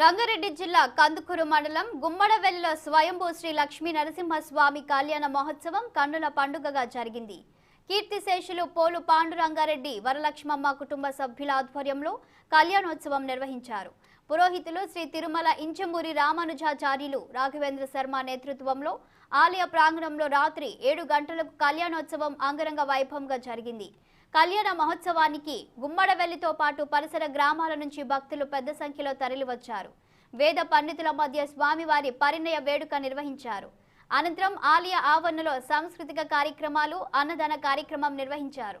రంగారెడ్డి జిల్లా కందుకూరు మండలం గుమ్మడవెల్లిలో స్వయంభూ శ్రీ లక్ష్మీ నరసింహస్వామి కళ్యాణ మహోత్సవం కన్నుల పండుగగా జరిగింది. కీర్తిశేషులు పోలు పాండురంగారెడ్డి వరలక్ష్మమ్మ కుటుంబ సభ్యుల ఆధ్వర్యంలో కళ్యాణోత్సవం నిర్వహించారు. పురోహితులు శ్రీ తిరుమల ఇంచమూరి రామానుజాచార్యులు రాఘవేంద్ర శర్మ నేతృత్వంలో ఆలయ ప్రాంగణంలో రాత్రి ఏడు గంటలకు కళ్యాణోత్సవం అంగరంగ వైభవంగా జరిగింది. కళ్యాణ మహోత్సవానికి గుమ్మడవెల్లితో పాటు పరిసర గ్రామాల నుంచి భక్తులు పెద్ద సంఖ్యలో తరలివచ్చారు. వేద పండితుల మధ్య స్వామివారి పరిణయ వేడుక నిర్వహించారు. అనంతరం ఆలయ ఆవరణలో సాంస్కృతిక కార్యక్రమాలు అన్నదాన కార్యక్రమం నిర్వహించారు.